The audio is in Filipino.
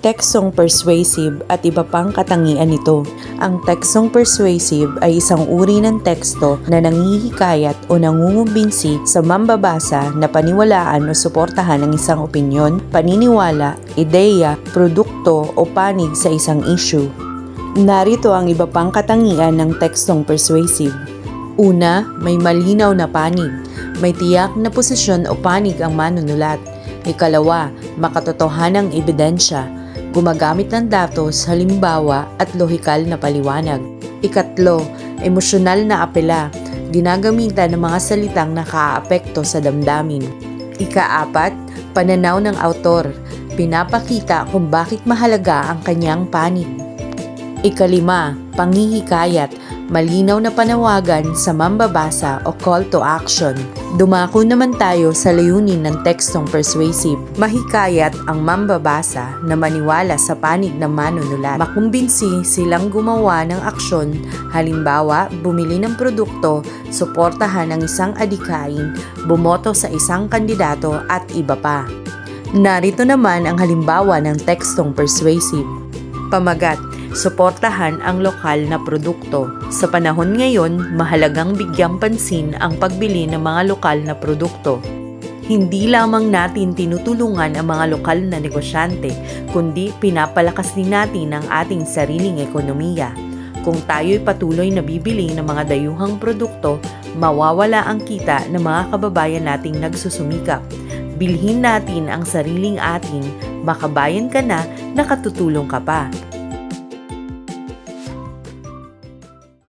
Tekstong persuasive at iba pang katangian nito. Ang tekstong persuasive ay isang uri ng teksto na nangihikayat o nangungumbinsi sa mambabasa na paniwalaan o suportahan ang isang opinyon, paniniwala, ideya, produkto o panig sa isang issue. Narito ang iba pang katangian ng tekstong persuasive. Una, may malinaw na panig. May tiyak na posisyon o panig ang manunulat. Ikalawa, makatotohanang ebidensya. Gumagamit ng datos, halimbawa at lohikal na paliwanag. Ikatlo, emosyonal na apela. Ginagamitan ng mga salitang nakaaapekto sa damdamin. Ikaapat, pananaw ng autor. Pinapakita kung bakit mahalaga ang kanyang panig. Ikalima, panghihikayat, malinaw na panawagan sa mambabasa o call to action. Dumako naman tayo sa layunin ng tekstong persuasive. Mahikayat ang mambabasa na maniwala sa panig ng manunulat. Makumbinsi silang gumawa ng aksyon, halimbawa bumili ng produkto, suportahan ang isang adikain, bumoto sa isang kandidato at iba pa. Narito naman ang halimbawa ng tekstong persuasive. Pamagat, suportahan ang lokal na produkto. Sa panahon ngayon, mahalagang bigyang pansin ang pagbili ng mga lokal na produkto. Hindi lamang natin tinutulungan ang mga lokal na negosyante, kundi pinapalakas din natin ang ating sariling ekonomiya. Kung tayo'y patuloy na bibili ng mga dayuhang produkto, mawawala ang kita ng mga kababayan nating nagsusumikap. Bilhin natin ang sariling atin, makabayan ka na, nakatutulong ka pa.